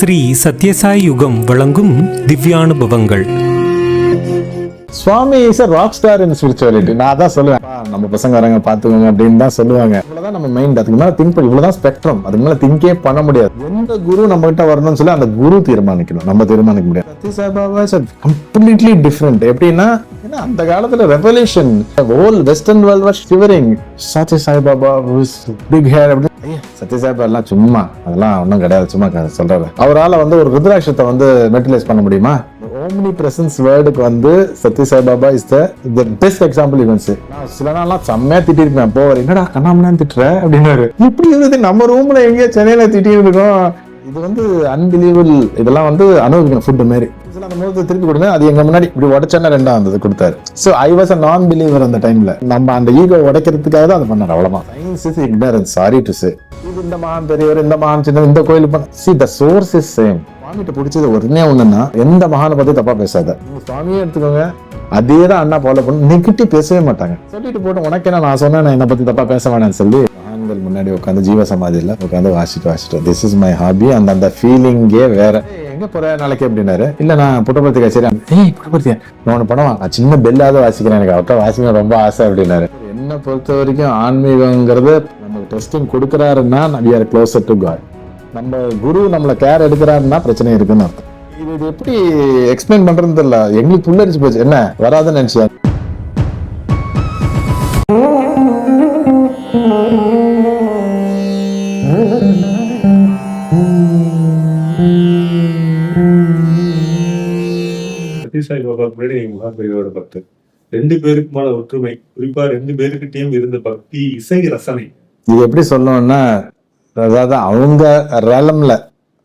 ஸ்ரீ சத்யசாய் யுகம் வழங்கும் திவ்யானுபவங்கள். Swami is a rock star in spirituality நான் அதான் சொல்லுவேன். நம்ம பசங்க வராங்க பாத்துக்கோங்க அப்படின்னு தான் சொல்லுவாங்க. இவ்வளவுதான் நம்ம மைண்ட் அதுக்கு மேல திங்க் பண்ணி இவ்வளவுதான் ஸ்பெக்ட்ரம் அதுக்கு மேல திங்கே பண்ண முடியாது. எந்த குரு நம்ம கிட்ட வரணும்னு சொல்லி அந்த குரு தீர்மானிக்கணும். நம்ம தீர்மானிக்க முடியாது. Sathya Sai Baba is completely different எப்படின்னா ஏன்னா அந்த காலத்துல revolution whole western world was shivering Sathya Sai Baba big hair அப்படின்னு. ஐயா, சத்ய எல்லாம் சும்மா. அதெல்லாம் ஒன்றும் கிடையாது. சும்மா க- சொல்றாரு அவரால் வந்து ஒரு ருத்ராட்சத்தை வந்து மெட்டலைஸ் பண்ண முடியுமா? ஓம்னி பிரசன்ஸ் வேர்டுக்கு வந்து Sathya Sai Baba is the the best example events நான் சில நாள்லாம் செம்மையாக திட்டிருப்பேன். போவார் என்னடா கண்ணாமண்ணா திட்டுற? அப்படின்னாரு. இப்படி இருந்தது? நம்ம ரூமில் எங்கேயோ சென்னையில் திட்டி இருக்கோம். இது வந்து அன்பிலீவபிள் இதெல்லாம் வந்து அனுபவிக்கணும் ஃபுட் மாரி இதெல்லாம் அந்த முகத்தை திருப்பி கொடுங்க. அது எங்க முன்னாடி இப்படி உடச்சேன்னா ரெண்டா வந்தது கொடுத்தாரு. ஸோ ஐ வாஸ் அ நான் பிலீவர் அந்த டைம்ல நம்ம அந்த ஈகோ உடைக்கிறதுக்காக தான் அதை பண்ணார் அவ்வளவுதான். Science is ignorance sorry to say இது இந்த மகான் பெரியவர் இந்த மகான் சின்ன இந்த கோயில் பண்ண see the source is same சுவாமிகிட்ட பிடிச்சது ஒன்னே ஒண்ணுன்னா எந்த மகானை பத்தி தப்பா பேசாத. சுவாமியே எடுத்துக்கோங்க. அதே தான் அண்ணா ஃபாலோ பண்ணு. நெகட்டிவ் பேசவே மாட்டாங்க. சொல்லிட்டு போட்டு உனக்கு என்ன நான் சொன்னேன் நான் என்னை பத்தி தப்பா பேச வேணாம்னு சொல்லி. மகான்கள் முன்னாடி உட்காந்து ஜீவ சமாதியில உட்காந்து வாசிட்டு வாசிட்டு திஸ் இஸ் மை ஹாபி அந்த அந்த ஃபீலிங்கே வேற. "ஏய், எங்க போற நாளைக்கு? அப்படின்னாரு. இல்ல நான் புட்டபர்த்தி கச்சேரி. ஏய் புட்டபர்த்தி நான் ஒன்று நான் சின்ன பெல்லாவது வாசிக்கிறேன் எனக்கு. அவர்கிட்ட வாசிக்க ரொம்ப ஆசை அப்படின்னாரு. என்னை பொறுத்த வரைக்கும் ஆன்மீகங்கிறது நமக்கு டெஸ்டிங் கொடுக்குறாருன்னா we are closer to God. நம்ம குரு நம்மள கேர் எடுக்கிறாருன்னா பிரச்சனை இருக்குன்னு அர்த்தம். இது இது எப்படி எக்ஸ்பிளைன் பண்றதுன்னு தெரியல. எங்களுக்கு புல்லரிச்சு போச்சு. என்ன? வராதுன்னு நினைச்சேன் சத்யசாய் பாபா முன்னாடி மகாபெரியோட பக்தர். ரெண்டு பேருக்குமான ஒற்றுமை. குறிப்பா ரெண்டு பேருக்கிட்டையும் இருந்த பக்தி இசை ரசனை. இது எப்படி சொல்லணும்னா அதாவது அவங்க ரலம்ல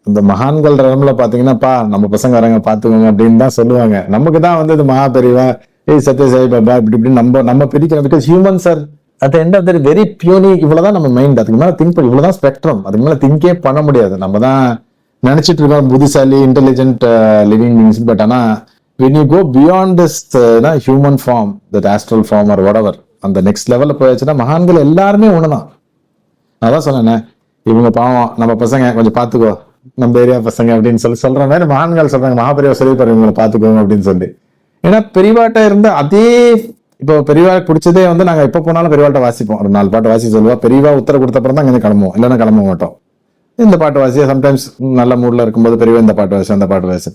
இந்த மகான்கள் ரலம்ல பாத்தீங்கன்னாப்பா நம்ம பசங்க வராங்க பாத்துக்கோங்க அப்படின்னு தான் சொல்லுவாங்க. நமக்கு தான் வந்து இது மகா பெரியவா ஏய் சத்யசாய் பாபா இப்படி இப்படி நம்ம நம்ம பிரிக்கிறோம். Because sir at end of the very பியூனி இவ்வளவுதான் நம்ம மைண்ட் அதுக்கு மேல திங்க் பண்ணி இவ்வளவுதான் ஸ்பெக்ட்ரம் அதுக்கு மேல திங்கே பண்ண முடியாது. நம்ம தான் நினைச்சிட்டு இருக்கோம் புத்திசாலி இன்டெலிஜென்ட் லிவிங் பீங்ஸ் பட் ஆனா when you go beyond this human form that astral form or whatever அந்த நெக்ஸ்ட் லெவலில் போயாச்சுன்னா மகான்கள் எல்லாருமே ஒன்று தான் நான் தான் சொன்னேன் இவங்க பாவம். நம்ம பசங்க கொஞ்சம் பாத்துக்கோ. நம்ம ஏரியா பசங்க அப்படின்னு சொல்லி சொல்ற மாதிரி மகான்கள் சொல்றாங்க. மகாபெரியவா சொல்லி பாருங்க இவங்களை பாத்துக்கோங்க அப்படின்னு சொல்லி. ஏன்னா பெரியவாட்ட இருந்த அதே இப்போ பெரியவா பிடிச்சதே வந்து நாங்க எப்ப போனாலும் பெரியவாட்ட வாசிப்போம். ஒரு நாலு பாட்டு வாசி சொல்லுவா. பெரியவா உத்தரவு கொடுத்த அப்புறம் தான் அங்கே கிளம்புவோம். இல்லைன்னா கிளம்ப மாட்டோம். இந்த பாட்டு வாசி சம்டைம்ஸ் நல்ல மூட்ல இருக்கும்போது பெரியவா இந்த பாட்டு வாசி அந்த பாட்டு வாசி.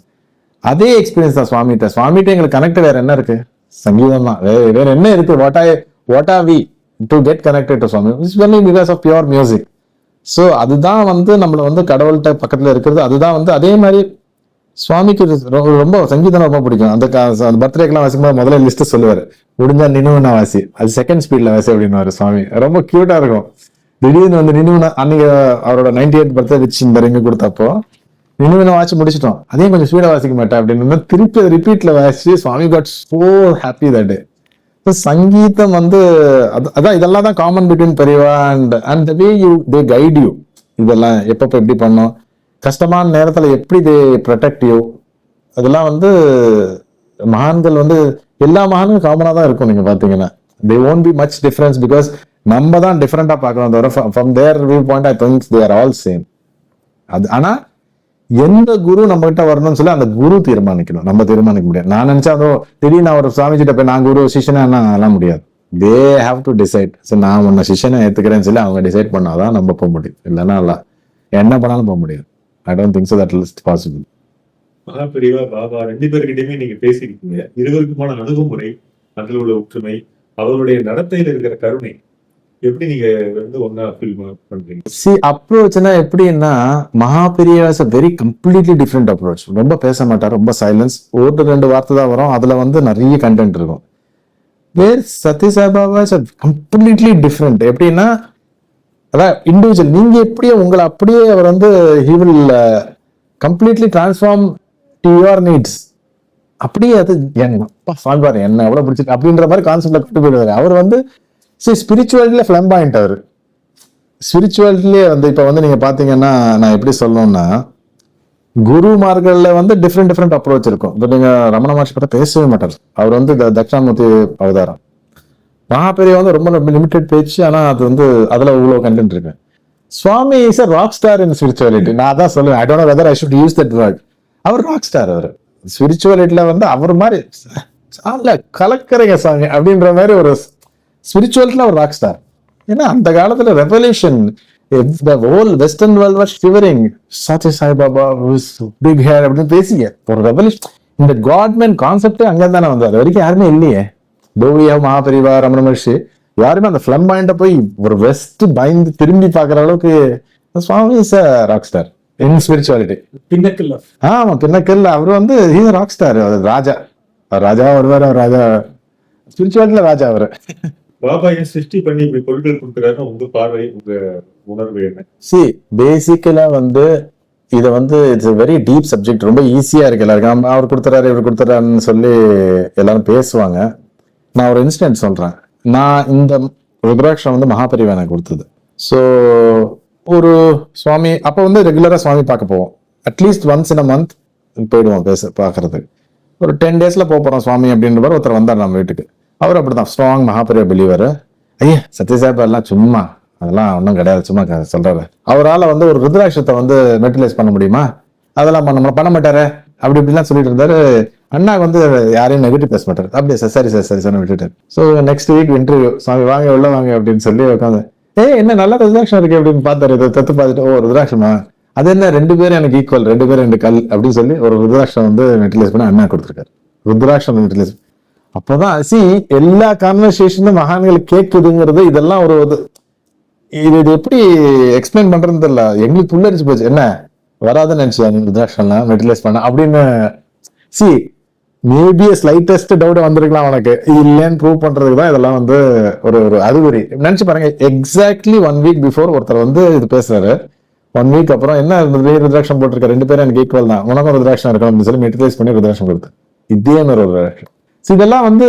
அதே எக்ஸ்பீரியன்ஸ் தான் சுவாமிகிட்ட. சுவாமிகிட்ட எங்களுக்கு கனெக்ட் வேற என்ன இருக்கு? சங்கீதம் தான். வேற என்ன இருக்கு? What are what are we to get connected to Swami? It's only because of pure music so அதுதான் வந்து நம்மளை வந்து கடவுள்கிட்ட பக்கத்தில் இருக்கிறது. அதுதான் வந்து அதே மாதிரி சுவாமிக்கு ரொம்ப சங்கீதம் ரொம்ப பிடிக்கும். அந்த அந்த பர்த்டேக்கெல்லாம் வாசிக்கும்போது முதல்ல லிஸ்ட்டு சொல்லுவார். முடிஞ்சா நினைவுனா வாசி. அது செகண்ட் ஸ்பீடில் வாசி அப்படின்னு சுவாமி. ரொம்ப க்யூட்டாக இருக்கும். திடீர்னு வந்து நினைவுனா அன்னைக்கு அவரோட நைன்டி எயிட் பர்த்டே வச்சு இந்த ரிங்கு கொடுத்தப்போ நினைவுனா வாசி முடிச்சிட்டோம். அதையும் கொஞ்சம் ஸ்பீடாக வாசிக்க மாட்டேன் அப்படின்னு திருப்பி ரிப்பீட்டில் வாசி Swami got so happy that day சங்கீதம் வந்து அது- அதான் இதெல்லாம் தான் common between Periyava and and the way you they guide you இதெல்லாம் எப்பப்போ எப்படி பண்ணும் கஷ்டமான நேரத்தில் எப்படி தே ப்ரொடெக்ட் யூ அதெல்லாம் வந்து மகான்கள் வந்து எல்லா மகான்களும் காமனாக தான் இருக்கும் நீங்கள் பார்த்தீங்கன்னா they won't be much difference because நம்ம தான் டிஃப்ரெண்டா பார்க்கணும் தவிர from their view point I thinks they are all same அது ஆனால் எந்த குரு நம்ம கிட்ட வரணும்னு சொல்லி அந்த குரு தீர்மானிக்கணும். நம்ம தீர்மானிக்க முடியாது. நான் நினைச்சா அதோ திடீர்னு நான் ஒரு சுவாமிஜிட்ட போய் நான் குரு சிஷனா அதெல்லாம் முடியாது. தே ஹாவ் டு டிசைட் சரி நான் உன்னை சிஷனை ஏத்துக்கிறேன்னு சொல்லி அவங்க டிசைட் பண்ணாதான் நம்ம போக முடியும். இல்லைன்னா இல்ல. என்ன பண்ணாலும் போக முடியாது. I don't think so that possible Mahaperiyava Baba ரெண்டு பேருக்கிட்டையுமே நீங்க பேசியிருக்கீங்க. இருவருக்குமான அணுகுமுறை அதில் உள்ள ஒற்றுமை அவருடைய நடத்தையில் இருக்கிற கருணை எப்படி நீங்க வந்து ஒன்னா ஃபீல் பண்றீங்க? சி அப்ரோச்னா எப்படின்னா Maha Periyava's very completely different approach ரொம்ப பேச மாட்டார் ரொம்ப சைலன்ஸ் ஒரு ரெண்டு வார்த்தை தான் வரும். அதுல வந்து நிறைய கண்டென்ட் இருக்கும். Where Sathya is completely different எப்படின்னா அதான் இண்டிவிஜுவல் நீங்க எப்படியே உங்களை அப்படியே அவர் வந்து he will completely transform to your needs அப்படியே அது என் அப்பா சாமி என்ன எவ்வளோ பிடிச்சிருக்கு? அப்படின்ற மாதிரி கான்செப்ட்ல கூட்டு போயிடுவாரு. அவர் வந்து சரி ஃப்ளம் பாயிண்ட் அவர். ஸ்பிரிச்சுவாலிட்டிலே வந்து இப்போ வந்து நீங்கள் பார்த்தீங்கன்னா நான் எப்படி சொல்லணும்னா குருமார்களில் வந்து டிஃப்ரெண்ட் டிஃப்ரெண்ட் அப்ரோச் இருக்கும். இப்போ நீங்கள் ரமண மகர்ஷி பற்றி பேசவே மாட்டார். அவர் வந்து த- தட்சிணாமூர்த்தி அவதாரம். மகாபெரிய வந்து ரொம்ப லிமிட்டெட் பேச்சு ஆனால் அது வந்து அதில் இவ்வளோ கண்டென்ட் இருக்கு. Swami is a rock star in spirituality நான் அதான் சொல்லுவேன். I don't whether I should use that word our rock star அவர். ஸ்பிரிச்சுவாலிட்டியில் வந்து அவர் மாதிரி கலக்கிறீங்க சாமி அப்படின்ற மாதிரி ஒரு ஸ்பிரிச்சுவாலிட்டியில ஒரு ராக் ஸ்டார் ஏன்னா அந்த காலத்துல revolution the whole western world was shivering Sathya Sai Baba big hair அப்படின்னு பேசிங்க ஒரு ரெவல்யூஷன் இந்த காட்மேன் கான்செப்டே அங்க தானே வந்து அது வரைக்கும் யாருமே இல்லையே. போவியா மகாபரிவா ரமண மகர்ஷி யாருமே அந்த ஃபிளம் பாயிண்ட போய் ஒரு வெஸ்ட் பயந்து திரும்பி பார்க்குற அளவுக்கு Swami is rock star in spirituality pinnacle ஆமா பின்னக்கல் அவர் வந்து ஹீஸ் ராக் ஸ்டார் ராஜா. அவர் ராஜா வருவார் அவர் ராஜா. ஸ்பிரிச்சுவாலிட்டியில ராஜா அவர். பாபா ஏன் சிருஷ்டி பண்ணி இப்படி பொருட்கள் கொடுக்குறாருன்னு உங்க பார்வை உங்க உணர்வு என்ன? சி பேசிக்கலா வந்து இதை வந்து இட்ஸ் வெரி டீப் சப்ஜெக்ட் ரொம்ப ஈஸியாக இருக்கு எல்லாருக்கும். அவர் கொடுத்துறாரு இவர் கொடுத்துறாருன்னு சொல்லி எல்லாரும் பேசுவாங்க. நான் ஒரு இன்சிடென்ட் சொல்கிறேன் நான் இந்த ருத்ராட்சம் வந்து மகாபரிவா எனக்கு கொடுத்தது. ஸோ ஒரு சுவாமி அப்போ வந்து ரெகுலராக சுவாமி பார்க்க போவோம். At least once in a month போயிடுவோம் பேச பார்க்கறதுக்கு. ஒரு டென் டேஸில் போக போகிறோம் சுவாமி அப்படின்ற மாதிரி ஒருத்தர் வந்தார் நம்ம வீட்டுக்கு. அவர் அப்படிதான் ஸ்ட்ராங் மகாபரிவா பிலீவர் ஐயா சத்யசாப் எல்லாம் சும்மா அதெல்லாம் ஒன்றும் கிடையாது சும்மா க- சொல்றாரு. அவரால் வந்து ஒரு ருத்ராட்சத்தை வந்து மெட்டிலைஸ் பண்ண முடியுமா? அதெல்லாம் பண்ண பண்ண மாட்டாரு? அப்படி இப்படிலாம் சொல்லிட்டு இருந்தாரு. அண்ணா வந்து யாரையும் நெகட்டிவ் பேச மாட்டாரு. அப்படியே சார் சரி சார் சரி சார் விட்டுட்டார். ஸோ நெக்ஸ்ட் வீக் இன்டர்வியூ சாமி வாங்க உள்ள வாங்க அப்படின்னு சொல்லி உட்காந்து ஏ என்ன நல்ல ருத்ராட்சம் இருக்கு? அப்படின்னு பார்த்தாரு. இதை தத்து பார்த்துட்டு ஓ ருத்ராட்சமா? அது என்ன ரெண்டு பேரும் எனக்கு ஈக்குவல் ரெண்டு பேரும் ரெண்டு கல்? அப்படின்னு சொல்லி ஒரு ருத்ராட்சம் வந்து மெட்டிலைஸ் பண்ணி அண்ணா கொடுத்துருக்காரு. ருத்ராட்சம் மெட்டிலைஸ் அப்போதான் சி எல்லா கான்வர்சேஷனும் மகான்கள் கேட்குதுங்கிறது இதெல்லாம் ஒரு இது. இது இது எப்படி எக்ஸ்பிளைன் பண்றதுன்னு தெரியல. எங்களுக்கு புள்ளரிச்சு போச்சு. என்ன? வராதுன்னு நினைச்சா நீங்க ருத்ராட்சம்லாம் மெட்டிலைஸ் பண்ண. அப்படின்னு சி மேபி ஸ்லைட்டஸ்ட் டவுட் வந்திருக்கலாம் உனக்கு. இல்லைன்னு ப்ரூவ் பண்றதுக்கு தான் இதெல்லாம் வந்து ஒரு ஒரு அறிகுறி. நினைச்சு பாருங்க. எக்ஸாக்ட்லி ஒன் வீக் பிஃபோர் ஒருத்தர் வந்து இது பேசுறாரு. ஒன் வீக் அப்புறம் என்ன இருந்தது? ருத்ராட்சம் போட்டிருக்க ரெண்டு பேரும் எனக்கு ஈக்குவல் தான். உனக்கும் ருத்ராட்சம் இருக்கணும் அப்படின்னு சொல்லி மெட்டிலைஸ் பண்ணி ருத்ராட்சம் கொடுத்து இதே மாதிரி ஒரு ஸோ இதெல்லாம் வந்து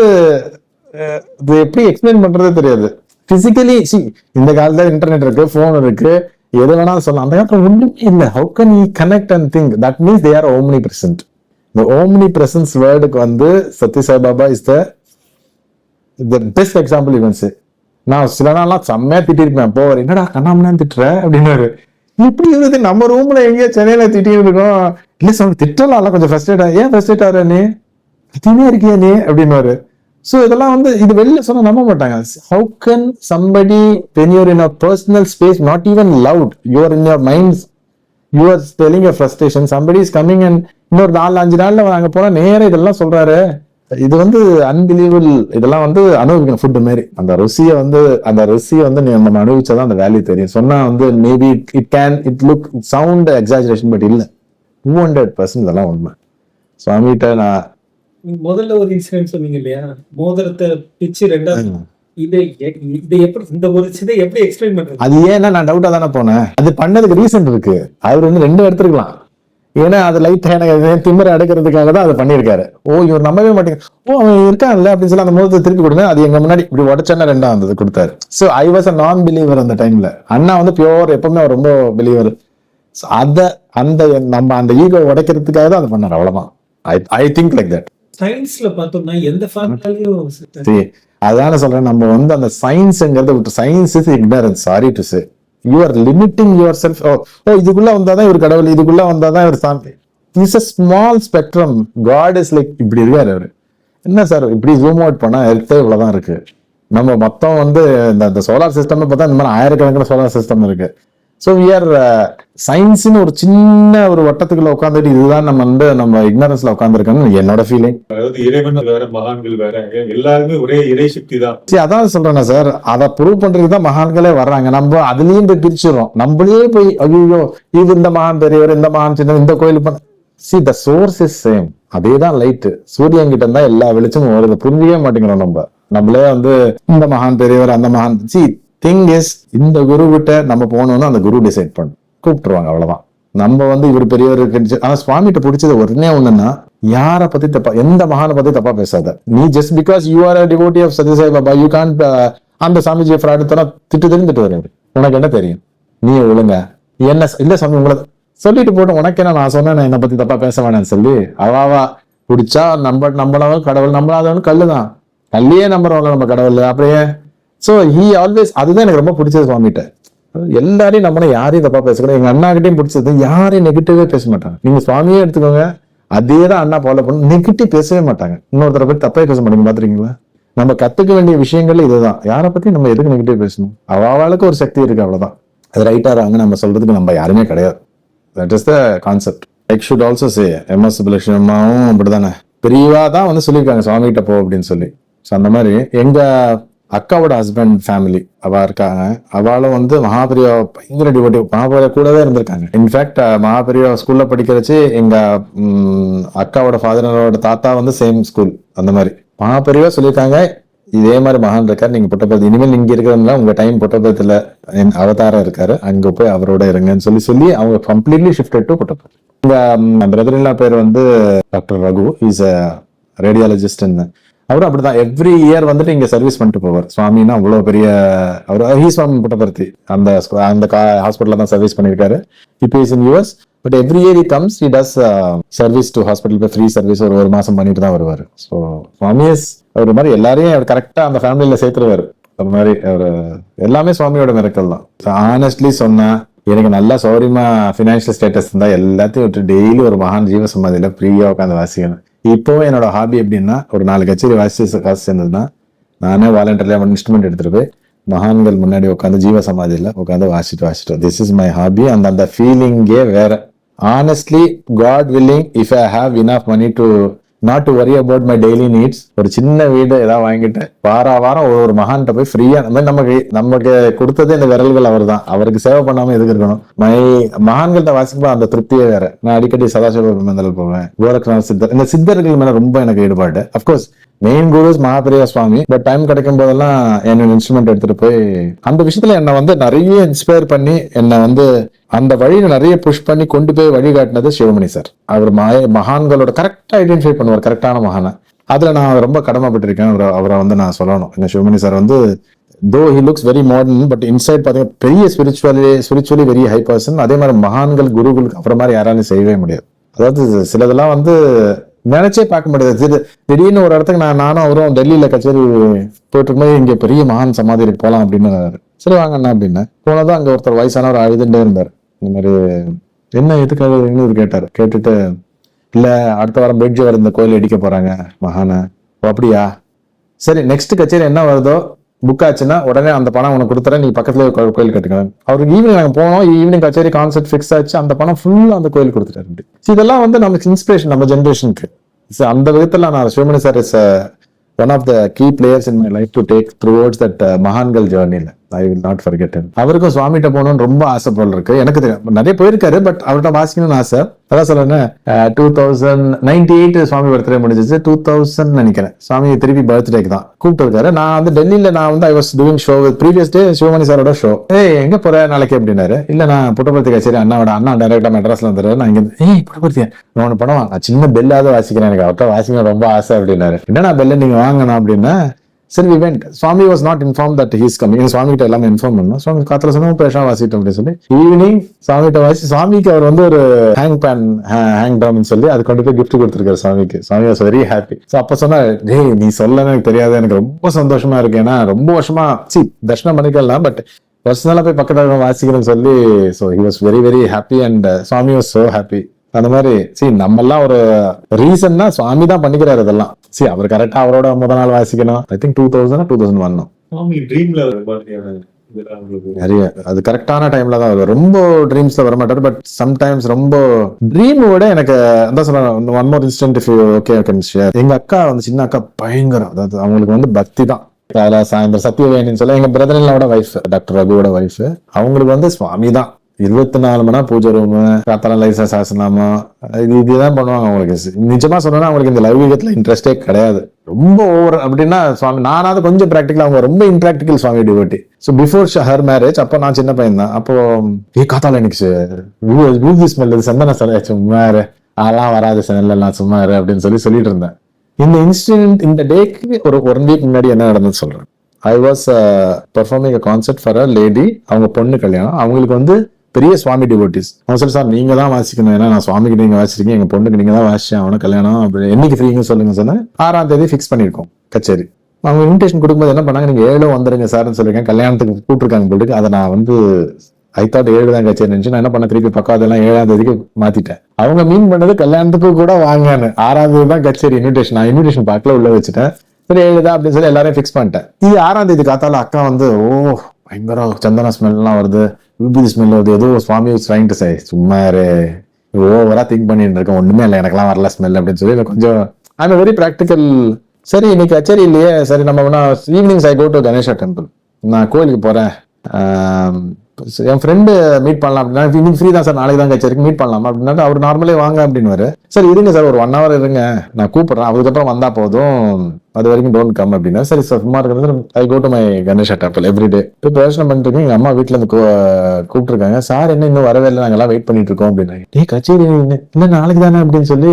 இது எப்படி எக்ஸ்பிளைன் பண்றதே தெரியாது. பிசிக்கலி சி இந்த காலத்துல இன்டர்நெட் இருக்கு ஃபோன் இருக்கு. எது வேணாலும் சொல்லலாம். அந்த காலத்துல ஒன்றுமே இல்லை. How can you connect and think that means they are omni present இந்த ஓம்னி பிரசன்ஸ் வேர்டுக்கு வந்து Sathya Sai Baba is the the best example events நான் சில நாள்லாம் செம்மையா திட்டிருப்பேன். போவார் என்னடா கண்ணாமண்ணா திட்டுற? அப்படின்னாரு. இப்படி இருந்தது நம்ம ரூம்ல எங்கேயோ சென்னையில திட்டி இருக்கோம்? இல்லை சார் திட்டலாம் கொஞ்சம் ஃப்ரஸ்ட்ரேட் ஏன் ஃப்ரஸ்ட்ரேட் ஆகிற நீ? திட்டினே இருக்கியா நீ? அப்படின்னு ஸோ இதெல்லாம் வந்து இது வெளில சொன்னால் நம்ப மாட்டாங்க. How can somebody when you're in a personal space not even loud you're in your minds you are telling a frustration somebody is coming and இன்னொரு நாலு அஞ்சு நாள்ல அங்கே போனால் நேரா இதெல்லாம் சொல்றாரு. இது வந்து அன்பிலீவபிள் இதெல்லாம் வந்து அனுபவிக்கணும் ஃபுட்டு மாரி. அந்த ருசியை வந்து அந்த ருசியை வந்து நீ நம்ம அனுபவிச்சாதான் அந்த வேல்யூ தெரியும். சொன்னா வந்து maybe it can it look sound exaggeration but இல்லை. டூ ஹண்ட்ரட் பர்சன்ட் இதெல்லாம் உண்மை. சுவாமிகிட்ட நான் முதல்ல ஒரு இன்சிடென்ட் சொன்னீங்க இல்லையா? மோதிரத்தை பிச்சு ரெண்டா இதை எ- இதை எப்படி இந்த ஒரு இதை எப்படி எக்ஸ்பிளைன் பண்றது? அது ஏன்னா நான் டவுட்டா தானே போனேன். அது பண்ணதுக்கு ரீசன் இருக்கு. அவர் வந்து ரெண்டு எடுத்துருக்கலாம். ஏன்னா அது லைட் எனக்கு திமிர அடக்கிறதுக்காக தான் அதை பண்ணியிருக்காரு. ஓ இவர் நம்பவே மாட்டேங்க. ஓ அவன் இருக்கான்ல அப்படின்னு சொல்லி அந்த முகத்தை திருப்பி கொடுங்க. அது எங்க முன்னாடி இப்படி உடச்சேன்னா ரெண்டா வந்தது கொடுத்தாரு. ஸோ ஐ வாஸ் அ நான் பிலீவர் அந்த டைம்ல அண்ணா வந்து பியோர் எப்பவுமே அவர் ரொம்ப பிலீவர் அத அந்த நம்ம அந்த ஈகோ உடைக்கிறதுக்காக தான் அதை பண்ணார். அவ்வளவுதான். I I think like that சயின்ஸ்ல பார்த்தோம்னா எந்த ஃபார்முலாலையும் அதான சொல்றேன் நம்ம வந்து அந்த சயின்ஸ்ங்கிறத விட்டு science is ignorance sorry to say you are limiting yourself ஓ ஓ இதுக்குள்ள வந்தாதான் இவர் கடவுள் இதுக்குள்ள வந்தாதான் இவர் சாமி. Is a small spectrum god is like இப்படி இருக்காரு அவரு. என்ன சார் இப்படி ஜூம் அவுட் பண்ணா எர்த்தே இவ்வளவுதான் இருக்கு. நம்ம மொத்தம் வந்து இந்த இந்த சோலார் சிஸ்டம் பார்த்தா இந்த மாதிரி ஆயிரக்கணக்கான சோலார் சிஸ்டம் இருக்கு. ஸோ விஆர் சயின்ஸ்னு ஒரு சின்ன ஒரு வட்டத்துக்குள்ள உட்காந்துட்டு இதுதான் நம்ம வந்து நம்ம இக்னரன்ஸ்ல உட்காந்துருக்கோம்னு என்னோட ஃபீலிங் அதாவது இறைவன் வேற மகான்கள் வேற எல்லாருமே ஒரே இறை சக்தி தான். சரி அதான் சொல்றேன் சார். அதை ப்ரூவ் பண்றதுக்கு தான் மகான்களே வர்றாங்க. நம்ம அதுலயும் போய் பிரிச்சிடுறோம். நம்மளே போய் ஐயோ இது இந்த மகான் பெரியவர் இந்த மகான் சின்ன இந்த கோயில் பண்ண see the source is same அதே தான் லைட் சூரியன் கிட்ட இருந்தா எல்லா வெளிச்சமும் வருது. புரிஞ்சிக்கவே மாட்டேங்கிறோம் நம்ம. நம்மளே வந்து இந்த மகான் பெரியவர் அந்த மகான் சி திங் இஸ் இந்த குரு கிட்ட நம்ம போகணும்னா அந்த குரு டிசைட் பண்ணும் கூப்பிட்டுருவாங்க அவ்வளவுதான். நம்ம வந்து இவர் பெரியவர் இருக்கு ஆனா சுவாமிகிட்ட பிடிச்சது ஒன்னே ஒண்ணுன்னா யார பத்தி தப்பா எந்த மகானை பத்தி தப்பா பேசாத. நீ just because you are devotee of Sathya Sai Baba you can அந்த சாமிஜி ஃப்ராடுத்தனா திட்டு தெரிஞ்சுட்டு வருவாரு உனக்கு என்ன தெரியும்? நீ ஒழுங்க. என்ன இல்ல சாமி உங்களை சொல்லிட்டு போட்டு உனக்கு என்ன? நான் சொன்னேன் நான் என்னை பத்தி தப்பா பேச வேணாம்னு சொல்லி. அவாவா பிடிச்சா நம்ம நம்மளவன் கடவுள் நம்பளாதவனே கல்லு தான் கல்லையே நம்புறவங்க நம்ம கடவுள். அப்படியே ஸோ ஹீ ஆல்வேஸ் அதுதான் எனக்கு ரொம்ப பிடிச்சது சுவாமிகிட்ட. எல்லாரையும் நம்மள யாரையும் தப்பா பேசக்கூடாது எங்க அண்ணா கிட்டேயும் பிடிச்சது. யாரையும் நெகட்டிவே பேச மாட்டாங்க. நீங்க சுவாமியே எடுத்துக்கோங்க. அதே தான் அண்ணா ஃபாலோ பண்ணு நெகட்டிவ் பேசவே மாட்டாங்க. இன்னொருத்தரை பத்தி தப்பே பேச மாட்டாங்க. பாத்துறீங்களா நம்ம கத்துக்க வேண்டிய விஷயங்கள் இதுதான். யாரை பத்தி நம்ம எதுக்கு நெகட்டிவ் பேசணும்? அவளுக்கு ஒரு சக்தி இருக்கு அவ்வளவுதான். அது ரைட்டா ராங்க. நம்ம சொல்றதுக்கு நம்ம யாருமே கிடையாது. That is the concept like should also say MS சுபலட்சுமாவும் அப்படிதானே பெரியவா தான் வந்து சொல்லியிருக்காங்க சுவாமி கிட்ட போ அப்படின்னு சொல்லி. ஸோ அந்த மாதிரி எங்க அக்காவோட ஹஸ்பண்ட் ஃபேமிலி அவ இருக்காங்க. அவளும் வந்து மகாபெரியா பயங்கர டிவோட்டி மகாபெரியா கூடவே இருந்திருக்காங்க. இன்ஃபேக்ட் மகாபெரியா ஸ்கூல்ல படிக்கிறச்சு எங்க அக்காவோட ஃபாதரோட தாத்தா வந்து சேம் ஸ்கூல் அந்த மாதிரி. மகாபெரியா சொல்லியிருக்காங்க இதே மாதிரி மகான் இருக்காரு நீங்க புட்டபர்த்தி இனிமேல் இங்க இருக்கிறதுனால உங்க டைம் புட்டபர்த்தில அவதாரம் இருக்காரு அங்க போய் அவரோட இருங்கன்னு சொல்லி சொல்லி அவங்க கம்ப்ளீட்லி ஷிஃப்டட் டு புட்டபர்த்தி இந்த பிரதர் பேர் வந்து doctor Raghu. Is a radiologist அவரும் அப்படிதான். எவ்ரி இயர் வந்துட்டு இங்க சர்வீஸ் பண்ணிட்டு போவார். சுவாமின்னா அவ்வளவு பெரிய அவர் ஹீஸ் ஃப்ரம் புட்டபர்த்தி அந்த அந்த ஹாஸ்பிட்டல்ல தான் சர்வீஸ் பண்ணிருக்காரு இப்போ is in US but every year he comes he does service to hospital free service ஒரு ஒரு மாசம் பண்ணிட்டு தான் வருவார். ஸோ சுவாமி இஸ் அவர் மாதிரி எல்லாரையும் அவர் கரெக்டாக அந்த ஃபேமிலியில சேர்த்துருவார். அந்த மாதிரி அவர் எல்லாமே சுவாமியோட மிரக்கல் தான். ஆனஸ்ட்லி சொன்னா எனக்கு நல்லா சௌரியமா ஃபினான்ஷியல் ஸ்டேட்டஸ் இருந்தால் எல்லாத்தையும் விட்டு டெய்லி ஒரு மகான் ஜீவ சமாதியில ஃப்ரீயாக உட்காந்து வாசிக்கணும். இப்போவும் என்னோட ஹாபி எப்படின்னா ஒரு நாலு கச்சேரி வாசிச்சு காசு சேர்ந்ததுன்னா நானே வாலண்டரியா இன்ஸ்ட்ருமெண்ட் எடுத்துட்டு போய் மகான்கள் முன்னாடி உட்காந்து ஜீவ சமாதியில் உட்காந்து வாசிட்டு வாசிட்டு திஸ் இஸ் மை ஹாபி அந்த அந்த ஃபீலிங்கே வேற. Honestly god willing if I have enough money to not to worry about my daily needs ஒரு சின்ன வீடு ஏதாவது வாங்கிட்டு வார வாரம் ஒரு ஒரு மகான்கிட்ட போய் ஃப்ரீயா அந்த மாதிரி நமக்கு நமக்கு கொடுத்ததே இந்த விரல்கள் அவர் தான் அவருக்கு சேவை பண்ணாம எதுக்கு இருக்கணும்? மை மகான்கள்ட்ட வாசிக்கும்போது அந்த திருப்தியே வேற. நான் அடிக்கடி சதாசிவ மந்தல் போவேன். கோரக்நாத் சித்தர். இந்த சித்தர்கள் மேல ரொம்ப எனக்கு ஈடுபாடு. Of course main cruise Mahapriya Swami but time கிடைக்கும் போதெல்லாம் என்னோட இன்ஸ்ட்ருமெண்ட் எடுத்துட்டு போய் அந்த விஷயத்துல என்னை வந்து நிறைய இன்ஸ்பயர் பண்ணி என்னை வந்து அந்த வழியில நிறைய புஷ் பண்ணி கொண்டு போய் வழி காட்டினது சிவமணி சார் அவர் மக- மகான்களோட கரெக்டாக ஐடென்டிஃபை பண்ணுவார் கரெக்டான மகானை. அதில் நான் ரொம்ப கடமைப்பட்டிருக்கேன். அவரை அவரை வந்து நான் சொல்லணும். இந்த சிவமணி சார் வந்து though he looks very modern but inside பார்த்தீங்கன்னா பெரிய spiritually spiritually very high person அதே மாதிரி மகான்கள் குருகுலுக்கு அப்புறம் மாதிரி யாராலும் செய்யவே முடியாது. அதாவது சிலதெல்லாம் வந்து நினைச்சே பார்க்க முடியாது. திடீர்னு ஒரு இடத்துக்கு நான் நானும் அவரும் டெல்லியில கச்சேரி போயிட்டு இருக்கும்போது பெரிய மகான் சமாதி போகலாம் அப்படின்னு சரி வாங்க அப்படின்னு. போனதும் அங்கே ஒருத்தர் வயசானவர் அழுதுட்டே இருந்தார் இந்த மாதிரி என்ன எதுக்காக இவர் கேட்டார்? கேட்டுட்டு இல்ல அடுத்த வாரம் பெட்ஜ் வர இந்த கோயில் அடிக்க போறாங்க மகான. ஓ அப்படியா? சரி நெக்ஸ்ட் கச்சேரி என்ன வருதோ புக் ஆச்சுன்னா உடனே அந்த பணம் உனக்கு கொடுத்துறேன் நீ பக்கத்துல கோயில் கட்டுக்கலாம். அவருக்கு ஈவினிங் நாங்க போனோம் ஈவினிங் கச்சேரி கான்செர்ட் ஃபிக்ஸ் ஆச்சு அந்த பணம் ஃபுல்லா அந்த கோயில் கொடுத்துட்டாரு இதெல்லாம் வந்து நமக்கு இன்ஸ்பிரேஷன் நம்ம ஜென்ரேஷனுக்கு அந்த விதத்துல நான் Sivamani sir is one of the key players in my life to take towards that மகான்கள் ஜேர்னில ஐ வில் நாட் ஃபர்கெட் அவருக்கும் சுவாமிகிட்ட போகணும்னு ரொம்ப ஆசை போல் இருக்கு எனக்கு தெரியும் நிறைய போயிருக்காரு பட் அவர்கிட்ட வாசிக்கணும்னு ஆசை. அதான் சொல்ல two thousand ninety eight Swami birthday முடிஞ்சிச்சு. டூ தௌசண்ட் நினைக்கிறேன். சுவாமி திருப்பி பர்த்டேக்கு தான் கூப்பிட்டு இருக்காரு நான் வந்து டெல்லியில நான் வந்து I was doing show previous day Sivamani சாரோட ஷோ ஏ எங்க போற? நாளைக்கு அப்படின்னாரு. இல்ல நான் புட்டபர்த்தி கச்சேரி அண்ணாவோட அண்ணா டைரக்டா மெட்ராஸ்ல வந்துடுறாரு. நான் இங்க ஏய் புட்டபர்த்தி நான் ஒன்று படம் நான் சின்ன பெல்லாவது வாசிக்கிறேன் எனக்கு. அவர்கிட்ட வாசிக்க ரொம்ப ஆசை அப்படின்னாரு. என்னடா பெல்ல நீங்க வாங்கணும் அப்படின்னா சரி event Swami was not inform that he's coming Swami கிட்ட எல்லாமே இன்ஃபார்ம் பண்ணோம் சுவாமி காத்துல சொன்னோம் பேஷா வாசிட்டோம் அப்படின்னு சொல்லி ஈவினிங் சுவாமி கிட்ட வாசி சுவாமிக்கு அவர் வந்து ஒரு ஹேங் பேன் ஹேங் ட்ரம்னு சொல்லி அது கொண்டு போய் கிஃப்ட் கொடுத்துருக்காரு சுவாமிக்கு Swami was very happy so அப்போ சொன்னா டேய் நீ சொல்ல எனக்கு தெரியாது எனக்கு ரொம்ப சந்தோஷமா இருக்கு ஏன்னா ரொம்ப வருஷமா சி தர்ஷனம் பண்ணிக்கலாம் பட் பர்சனலாக போய் பக்கத்தில் வாசிக்கிறேன்னு சொல்லி so he was very very happy and Swami was so happy அந்த மாதிரி சி நம்ம எல்லாம் ஒரு ரீசன்னா சுவாமி தான் பண்ணிக்கிறாரு இதெல்லாம். சி அவர் கரெக்டா அவரோட முத நாள் வாசிக்கணும். I think two thousand two thousand one Swami ட்ரீம்ல வர மாதிரியான இதெல்லாம் உங்களுக்கு. நிறைய அது கரெக்டான டைம்ல தான் வருவார் ரொம்ப ட்ரீம்ஸ்ல வர மாட்டாரு பட் சம்டைம்ஸ் ரொம்ப ட்ரீம் விட எனக்கு அதான் சொல்றேன் one more instant if okay okay share எங்க அக்கா வந்து சின்ன அக்கா பயங்கரம். அதாவது அவங்களுக்கு வந்து பக்தி தான். சாயந்தரம் சத்யவேணின்னு சொல்ல எங்க பிரதரினோட வைஃப் டாக்டர் ரகுவோட வைஃப் அவங்களுக்கு வந்து சுவாமி தான். இருபத்தி நாலு மணி நேரம் பூஜை ரூமு காத்தால லைசா ஆசனாமா இது இதுதான் பண்ணுவாங்க அவங்களுக்கு. நிஜமா சொன்னா அவங்களுக்கு இந்த லைவீகத்துல இன்ட்ரெஸ்டே கிடையாது. ரொம்ப ஓவர் அப்படின்னா சுவாமி நானாவது கொஞ்சம் ப்ராக்டிக்கல் அவங்க ரொம்ப இன்ட்ராக்டிக்கல் Swami devotee so before her marriage அப்போ நான் சின்ன பையன் தான். அப்போ ஏ காத்தால எனக்கு ஊதி ஸ்மெல் சந்தன சலை சும்மா இரு. அதெல்லாம் வராது ஸ்மெல்லாம் சும்மா இரு அப்படின்னு சொல்லி சொல்லிட்டு இருந்தேன். இந்த இன்சிடென்ட் இந்த டேக்கு ஒரு ஒன் வீக் முன்னாடி என்ன நடந்து சொல்றேன். I was performing a for a lady அவங்க பொண்ணு கல்யாணம். அவங்களுக்கு வந்து பெரிய சுவாமி டிவோட்டிஸ் அவன் சொல்லி சார் நீங்க தான் வாசிக்கணும். ஏன்னா நான் சுவாமிக்கு நீங்க வாசிச்சிருக்கீங்க எங்க பொண்ணுக்கு நீங்க தான் வாசிச்சேன். அவனை கல்யாணம் அப்படி. என்னைக்கு ஃப்ரீங்க சொல்லுங்க சொன்னேன் ஆறாம் தேதி ஃபிக்ஸ் பண்ணியிருக்கோம். கச்சேரி. அவங்க இன்விடேஷன் கொடுக்கும்போது என்ன பண்ணாங்க? நீங்க ஏழு வந்துருங்க சார்னு சொல்லிருக்கேன் கல்யாணத்துக்கு கூப்பிட்டுருக்காங்க போட்டுக்கு. அதை நான் வந்து ஐ தாட் ஏழு தான் கச்சேரி நினைச்சு நான் என்ன பண்ண திருப்பி பக்கம் அதெல்லாம் ஏழாம் தேதிக்கு மாத்திட்டேன். அவங்க மீன் பண்ணது கல்யாணத்துக்கு கூட வாங்கன்னு. ஆறாம் தேதி தான் கச்சேரி இன்விடேஷன் நான் இன்விடேஷன் பார்க்கல உள்ள வச்சுட்டேன். சரி ஏழுதா அப்படின்னு சொல்லி எல்லாரையும் ஃபிக்ஸ் பண்ணிட்டேன். இது ஆறாம் தேதி காத்தால அக்கா வந்து ஓ பயங்கரம் சந்தன ஸ்மெல்லாம் வருது. விபூதி ஸ்மெல் வருது. ஏதோ சுவாமி ட்ரைங் டு சை சும்மா ஓவரா திங்க் பண்ணிட்டு இருக்கேன். ஒண்ணுமே இல்லை. எனக்கெல்லாம் வரல ஸ்மெல் அப்படின்னு சொல்லி கொஞ்சம் ஐம் வெரி ப்ராக்டிக்கல் சரி இன்னைக்கு அச்சரி இல்லையே. சரி நம்ம வேணா evening I go to Ganesha temple நான் கோயிலுக்கு போறேன். என் ஃப்ரெண்டு மீட் பண்ணலாம் அப்படின்னா இன்னைக்கு ஃப்ரீ தான் சார். நாளைக்கு தான் கச்சேரிக்கு மீட் பண்ணலாம் அப்படின்னா அவர் நார்மலே வாங்க அப்படின்னு சரி இருங்க சார். ஒரு ஒன் ஹவர் இருங்க. நான் கூப்பிடுறேன். அதுக்கப்புறம் வந்தா போதும். அது வரைக்கும் டோன்ட் கம் அப்படின்னா சரி சும்மா இருக்கிறது I go to my Ganesha temple everyday இப்போ பிரயோஜனம் பண்ணிருக்கேன் இருக்கேன் எங்க அம்மா வீட்டுல இருந்து கூ- கூப்பிட்டுருக்காங்க. சார் என்ன இன்னும் வரவே இல்லை நாங்கெல்லாம் வெயிட் பண்ணிட்டு இருக்கோம் அப்படின்னா ஏ கச்சேரி இன்னும் நாளைக்கு தானே அப்படின்னு சொல்லி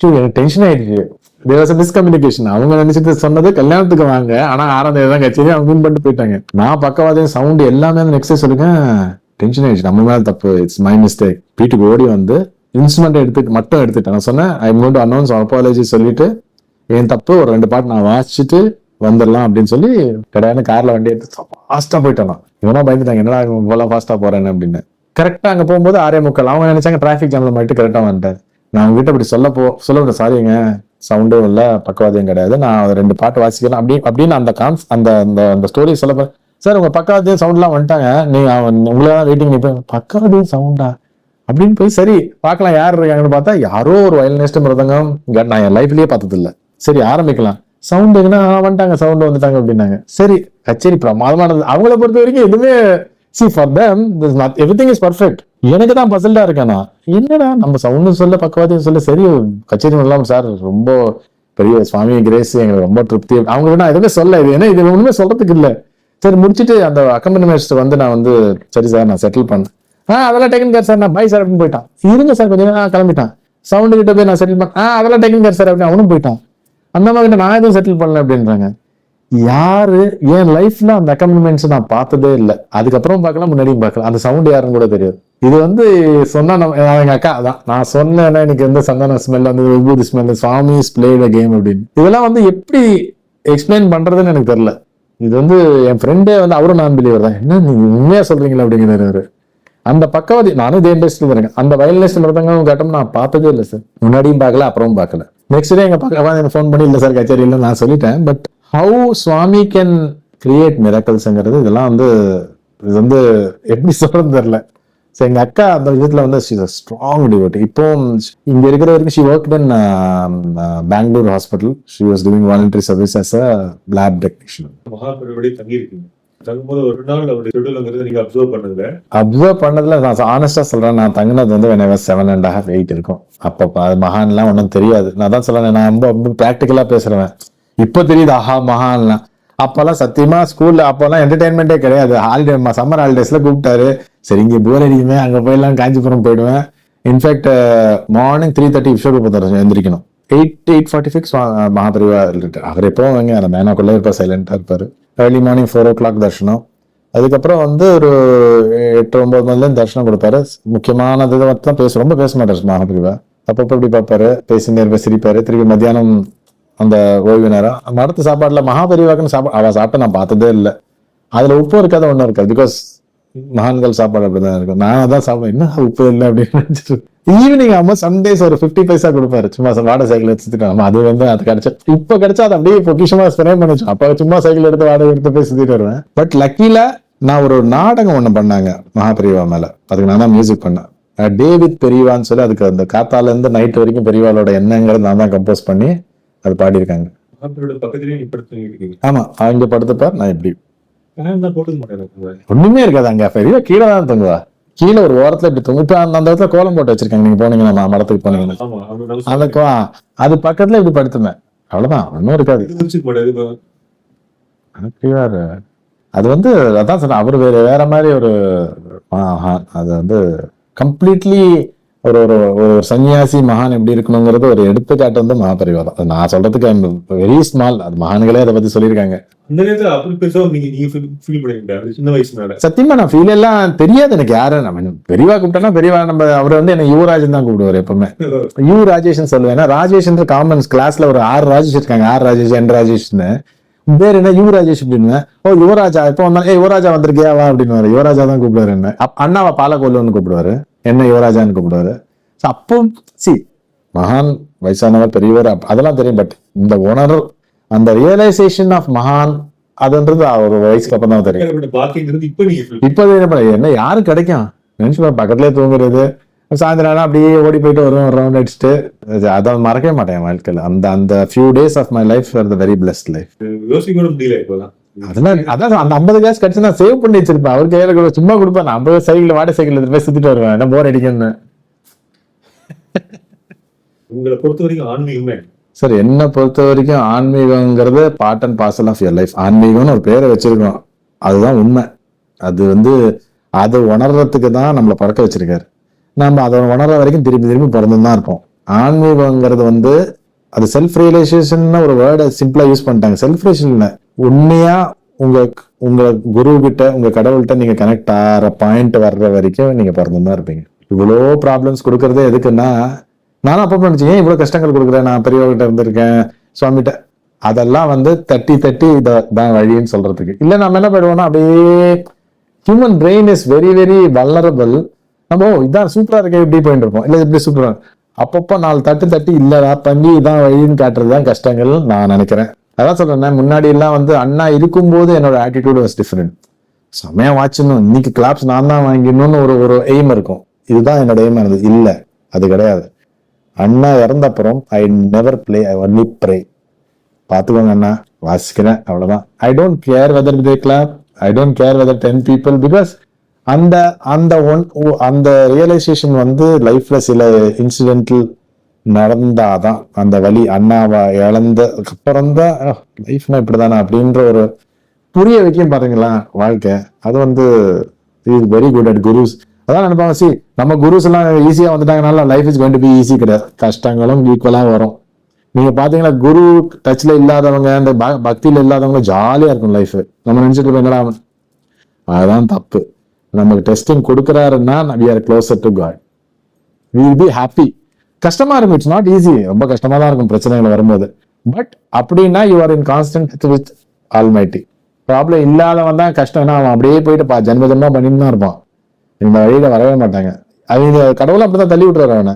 எனக்கு டென்ஷன் ஆயிடுச்சு. தேர் மிஸ்கம்யூனிகேஷன் அவங்க நினைச்சிட்டு சொன்னது கல்யாணத்துக்கு வாங்க ஆனா ஆறாம் தேதி தான் கச்சேரி அவங்க வின் பண்ணிட்டு போயிட்டாங்க. நான் பக்கவாதையும் சவுண்ட் எல்லாமே நெக்ஸ்ட் சொல்லுங்க டென்ஷன் ஆயிடுச்சு நம்ம மேல தப்பு இட்ஸ் மை மிஸ்டேக் வீட்டுக்கு ஓடி வந்து இன்ஸ்ட்ருமெண்ட் எடுத்துட்டு மட்டும் எடுத்துட்டேன். நான் சொன்னேன் ஐ கோட் அனௌன்ஸ் அப்பாலஜி சொல்லிட்டு என் தப்பு ஒரு ரெண்டு பாட்டு நான் வாசிச்சுட்டு வந்துடலாம் அப்படின்னு சொல்லி கிடையாது கார்ல வண்டி எடுத்து ஃபாஸ்டா போயிட்டேன் இவனா பயந்துட்டாங்க என்னடா போல இவ்வளவு ஃபாஸ்டா போறேன்னு அப்படின்னு. கரெக்டா அங்க போகும்போது ஆரே முக்கால். அவங்க நினைச்சாங்க டிராஃபிக் ஜாம்ல மட்டும் கரெக்டா வந்துட்டேன் நான் உங்ககிட்ட அப்படி சொல்ல போ சொல்ல சாரிங்க சவுண்டும் இல்லை பக்கவாதியும் கிடையாது. நான் ரெண்டு பாட்டு வாசிக்கலாம் அப்படி அப்படின்னு அந்த கான்ஸ் அந்த அந்த அந்த ஸ்டோரி சொல்ல போறேன். சார் உங்க பக்கவாதியும் சவுண்ட்லாம் வந்துட்டாங்க. நீங்க அவன் உங்களை தான் வெயிட்டிங் நிற்பேன் பக்கவாதியும் சவுண்டா அப்படின்னு போய் சரி பார்க்கலாம் யார் இருக்காங்கன்னு பார்த்தா யாரோ ஒரு வயலினிஸ்ட் மிருதங்கம். நான் என் லைஃப்லயே பார்த்ததில்லை. சரி ஆரம்பிக்கலாம். சவுண்டுங்கன்னா வந்துட்டாங்க சவுண்டு வந்துட்டாங்க அப்படின்னாங்க. சரி கச்சேரி பிரமாதமானது அவங்கள பொறுத்த வரைக்கும் எதுவுமே see for them everything is perfect எனக்கு தான் பசல்டா இருக்கேனா? என்னடா நம்ம சவுண்டும் சொல்ல பக்கவாத்தையும் சொல்ல சரி கச்சேரி பண்ணலாம் சார். ரொம்ப பெரிய சுவாமி கிரேஸ் எங்களுக்கு ரொம்ப திருப்தி. அவங்க வேணா எதுவுமே சொல்ல இது ஏன்னா இது ஒண்ணுமே சொல்றதுக்கு இல்லை. சரி முடிச்சுட்டு அந்த அக்கம்பனிமெண்ட் வந்து நான் வந்து சரி சார் நான் செட்டில் பண்ணேன். ஆ அதெல்லாம் டேக்கன் கேர் சார் நான் பை சார் அப்படின்னு போயிட்டான். இருங்க சார் கொஞ்சம் நேரம் கிளம்பிட்டான். சவுண்டு கிட்ட போய் நான் செட்டில் பண்ண ஆ அதெல்லாம் டேக்கன் கேர் சார் அப்படின்னு அவனும் போயிட்டான். அந்த மாதிரி நான் எதுவும் செட்டில் பண்ணல அப்படின்றாங்க. யாரு? என் லைஃப்ல அந்த அக்கம்பனிமெண்ட்ஸ் நான் பார்த்ததே இல்லை. அதுக்கப்புறம் பார்க்கலாம் முன்னாடியும் பார்க்கலாம். அந்த சவுண்ட் யாருன்னு கூட தெரியாது. இது வந்து சொன்னா நம்ம எங்க அக்கா அதான். நான் சொன்னேன்னா எனக்கு எந்த சந்தான ஸ்மெல் அந்த விபூதி ஸ்மெல் சுவாமி பிளேட் கேம் அப்படின்னு. இதெல்லாம் வந்து எப்படி எக்ஸ்பிளைன் பண்றதுன்னு எனக்கு தெரியல. இது வந்து என் ஃப்ரெண்டே வந்து அவரும் நான் பிலீவர் தான். என்ன நீங்க உண்மையா சொல்றீங்களா அப்படிங்கிறாரு அந்த பக்கவாதி நானும் இதே இண்டஸ்ட்ரியில் இருக்கேன். அந்த வயலினிஸ்ட் மிருதங்கம் கட்டம் நான் பார்த்ததே இல்லை சார் முன்னாடியும் பார்க்கல அப்புறமும் பார்க்கல. நெக்ஸ்ட் டே எங்க பக்கம் எனக்கு ஃபோன் பண்ணி இல்லை சார் கச்சேரி இல்லை நான் சொல்லிட்டேன். But how Swami can create மிராக்கல்ஸுங்கிறது இதெல்லாம் வந்து இது வந்து எப்படி சொல்றது தெரியல. ஸோ எங்க அக்கா அந்த விதத்துல வந்து ஸ்ட்ராங் டிவோட்டி இப்போ இங்க இருக்கிற வரைக்கும் she work in Bangalore hospital she was doing voluntary service as a lab technician மகாபெருவடி தங்கியிருக்கீங்க. தங்கும்போது ஒரு நாள் அவருடைய ஷெடியூலுங்கிறது நீங்க அப்சர்வ் பண்ணுங்க. அப்சர்வ் பண்ணதுல நான் ஆனஸ்டா சொல்றேன் நான் தங்கினது வந்து when seven and half eight இருக்கும். அப்போ அது மகான்லாம் ஒன்றும் தெரியாது. நான் தான் சொல்றேன் நான் ரொம்ப ரொம்ப ப்ராக்டிக்கலா பேசுறேன் இப்போ தெரியுது ஆஹா மகான்லாம். அப்போல்லாம் சத்தியமா ஸ்கூல்ல அப்போல்லாம் என்டர்டைன்மெண்ட்டே கிடையாது. ஹாலிடே சம்மர் ஹாலிடேஸ்ல கூப்பிட்டாரு. சரி இங்கே போர் அடிக்குமே அங்கே போயெல்லாம் காஞ்சிபுரம் போயிடுவேன். In fact morning three thirty விஸ்வரூபத்தர் எந்திரிக்கணும் எயிட் எயிட் ஃபார்ட்டி சிக்ஸ் மகாபரிவா அவர் எப்போ வாங்க அந்த மேனாக்குள்ளே இருப்பார் சைலண்டாக இருப்பார். Early morning four o'clock தர்ஷனம். அதுக்கப்புறம் வந்து ஒரு எட்டு ஒன்பது மணிலேருந்து தர்ஷனம் கொடுப்பாரு. முக்கியமானது தான் பேச ரொம்ப பேச மாட்டார் மகாபிரிவா அப்பப்போ இப்படி பார்ப்பாரு? பேசினே இருப்பார் சிரிப்பாரு. திருப்பி மத்தியானம் அந்த ஓய்வு நேரம். அடுத்த சாப்பாடுல மகாபரிவாக்குன்னு சாப்பாடு அவள் சாப்பிட்டு நான் பார்த்ததே இல்லை. அதுல உப்பு இருக்காத ஒன்றும் இருக்காது. பிகாஸ் மகான்கள் சாப்பாடு அப்படிதான் இருக்கும். நான் தான் சாப்பிடுவேன். என்ன உப்பு இல்லை அப்படின்னு நினைச்சிட்டு ஈவினிங் ஆமா சண்டேஸ் ஒரு ஃபிஃப்டி பைசா கொடுப்பாரு. சும்மா வாடகை சைக்கிள் எடுத்துட்டு ஆமா அது வந்து அது கிடைச்சா இப்ப கிடைச்சா அது அப்படியே பொக்கிஷமா ஸ்ப்ரே பண்ணிச்சு அப்ப சும்மா சைக்கிள் எடுத்து வாடகை எடுத்து போய் சுத்திட்டு வருவேன். பட் லக்கில நான் ஒரு நாடகம் ஒண்ணு பண்ணாங்க மகாபெரிவா மேல. அதுக்கு நான் தான் மியூசிக் பண்ணேன். டேவிட் பெரியவான்னு சொல்லி அதுக்கு அந்த காத்தால இருந்து நைட் வரைக்கும் பெரியவாளோட என்னங்கிறது நான் தான் கம்போஸ் பண்ணி அது பாடியிருக்காங்க. ஆமா அவங்க படுத்துப்பார் நான் மாட்டேன் ஒண்ணுமே இருக்காது அங்க. பெரிய கீழே தான் தங்குவா? கீழே ஒரு ஓரத்துல இப்படி தூங்கு இப்ப அந்த இடத்துல கோலம் போட்டு வச்சிருக்காங்க. நீங்க போனீங்கன்னா மடத்துக்கு போனீங்கன்னா. அந்த அது பக்கத்துல இப்படி படுத்துமே அவ்வளவுதான் ஒன்றும் இருக்காது. அது வந்து அதான் சொன்னேன் அவர் வேற வேற மாதிரி ஒரு அது வந்து கம்ப்ளீட்லி ஒரு ஒரு ஒரு சன்னியாசி மகான் எப்படி இருக்கணுங்கிறது ஒரு எடுத்துக்காட்டு வந்து மகாபரிவாதம். நான் சொல்றதுக்கு வெரி ஸ்மால் அது மகான்களே அதை பத்தி சொல்லியிருக்காங்க. அந்த நேரத்துல அப்படி பெருசா நீங்க நீங்க ஃபீல் பண்ணிருக்கீங்க அது சின்ன வயசுனால. சத்தியமா நான் ஃபீல் எல்லாம் தெரியாது எனக்கு. யாரு நம்ம பெரியவா கூப்பிட்டேன்னா பெரியவா நம்ம அவர் வந்து என்ன யுவராஜன் தான் கூப்பிடுவார் எப்பவுமே. யூ ராஜேஷ்னு சொல்லுவேன். ராஜேஷ்ன்ற காமன்ஸ் கிளாஸ்ல ஒரு ஆறு ராஜேஷ் இருக்காங்க. ஆறு ராஜேஷ் என் ராஜேஷ்னு. பேர் என்ன? யுவராஜேஷ் அப்படின்னு ஓ யுவராஜா. இப்போ வந்தா ஏ யுவராஜா வந்திருக்கியா? வா அப்படின்னு யுவராஜா தான் கூப்பிடுவாரு என்ன. அண்ணாவை கூப்பிடுவாரு. என்ன யுவராஜான்னு கூப்பிடுவாரு. அப்போ சி மகான் வயசானவர் பெரியவர் அதெல்லாம் தெரியும். பட் இந்த உணர்வு அந்த ரியலைசேஷன் ஆஃப் மகான் அதுன்றது அவர் வயசுக்கு அப்புறம் தான் தெரியும். இப்ப என்ன பண்ண என்ன யாரும் கிடைக்கும். நினைச்சு பக்கத்துலயே தூங்குறது. சாயந்தரம் அப்படியே ஓடி போயிட்டு வரும் ரவுண்ட் அடிச்சுட்டு அது- மறக்கவே மாட்டேன் என் வாழ்க்கையில. அந்த அந்த few days of my life are the very blessed life யோசிக்க முடியல அதெல்லாம் அதான் அந்த ஐம்பது காசு கிடைச்சு நான் சேவ் பண்ணி வச்சிருப்பேன். அவர் கையில கூட சும்மா கொடுப்பேன். நான் ஐம்பது சைக்கிள் வாடகை சைக்கிள் எடுத்து போய் சுத்திட்டு வருவேன். என்ன போர் அடிக்கணும்னு உங்களை பொறுத்த வரைக்கும் ஆன்மீகமே சார் என்னை பொறுத்த வரைக்கும் ஆன்மீகங்கிறது part and parcel of your life ஆன்மீகம்னு ஒரு பேரை வச்சிருக்கோம் அதுதான் உண்மை. அது வந்து அதை உணர்றதுக்கு தான் நம்மளை பறக்க வச்சிருக்காரு. நம்ம அதை உணர்ற வரைக்கும் திரும்பி திரும்பி பிறந்து தான் இருப்போம். ஆன்மீகங்கிறது வந்து அது செல்ஃப் ரியலைசேஷன் ஒரு வேர்டை சிம்பிளா யூஸ் பண்ணிட்டாங்க. செல்ஃப் ரியலைசேஷன் உண்மையா உங்க உங்க குரு கிட்ட உங்க கடவுள்கிட்ட நீங்க கனெக்ட் ஆகிற பாயிண்ட் வர்ற வரைக்கும் நீங்க பிறந்து தான் இருப்பீங்க. இவ்வளோ ப்ராப்ளம்ஸ் கொடுக்கறதே எதுக்குன்னா நானும் அப்பப்போ நினைச்சேன் ஏன் இவ்வளோ கஷ்டங்கள் கொடுக்குறேன் நான் பெரியவர்கிட்ட இருந்திருக்கேன். சுவாமிகிட்ட. அதெல்லாம் வந்து தட்டி தட்டி இதை தான் வழின்னு சொல்றதுக்கு. இல்லை நம்ம என்ன போயிடுவோம்னா அப்படியே human brain is very very vulnerable நம்ம ஓ, இதான் சூப்பராக இருக்கே இப்படி போயிட்டு இருப்போம். இல்லை இப்படி சூப்பராக அப்பப்போ நாலு தட்டு தட்டி இல்லைடா தம்பி இதான் வழின்னு காட்டுறது தான் கஷ்டங்கள் நான் நினைக்கிறேன். அதான் சொல்றேன் முன்னாடி எல்லாம் வந்து அண்ணா இருக்கும்போது என்னோட ஆட்டிடியூட் வாஸ் டிஃப்ரெண்ட் செமையா வாட்சணும் இன்னைக்கு கிளாப்ஸ் நான் தான் வாங்கிடணும்னு ஒரு ஒரு எய்ம் இருக்கும். இதுதான் என்னோட எய்ம் இருந்தது இல்லை அது கிடையாது. அண்ணா இறந்த அப்புறம் I never play I only pray பார்த்துக்கோங்க அண்ணா வாசிக்கிறேன் அவ்வளோதான் I don't care whether they clap I don't care whether ten people because அந்த அந்த ஒன் அந்த ரியலைசேஷன் வந்து லைஃப்ல சில இன்சிடென்டல் நடந்தாதான் அந்த வழி அண்ணாவா இழந்ததுக்கு அப்புறம் தான் லைஃப்னா இப்படிதானா? அப்படின்ற ஒரு புரிய வைக்கும் பாருங்களா வாழ்க்கை. அது வந்து is very good at gurus அதான் நினைப்பாங்க சி நம்ம குருஸ் எல்லாம் ஈஸியா வந்துட்டாங்கனால life is going to be easy கிடையாது. கஷ்டங்களும் ஈக்குவலா வரும். நீங்க பாத்தீங்கன்னா குரு டச்ல இல்லாதவங்க இந்த ப- பக்தியில இல்லாதவங்க ஜாலியா இருக்கும் லைஃப் நம்ம நினைச்சிட்டு இருப்போம், அதுதான் தப்பு. நமக்கு டெஸ்டிங் கொடுக்குறாருன்னா we are closer to god will be happy கஷ்டமா இருக்கும் இட்ஸ் நாட் ஈஸி ரொம்ப கஷ்டமா தான் இருக்கும் பிரச்சனைகள் வரும்போது. பட் அப்படின்னா you are in constant with almighty problem இல்லாதவன் தான் கஷ்டம்னா அவன் அப்படியே போயிட்டு பா ஜென்ம ஜென்மா பண்ணிட்டு தான் இருப்பான். இந்த வழியில வரவே மாட்டாங்க. அவங்க கடவுளை அப்படிதான் தள்ளி விட்டுறாரு அவனை.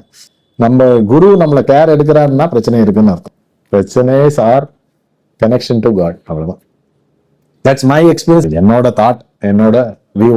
நம்ம குரு நம்மள கேர் எடுக்கிறாருன்னா பிரச்சனை இருக்குன்னு அர்த்தம். பிரச்சனை சார் கனெக்ஷன் டு காட் அவ்வளவுதான். தட்ஸ் மை எக்ஸ்பீரியன்ஸ் என்னோட தாட் என்னோட வியூ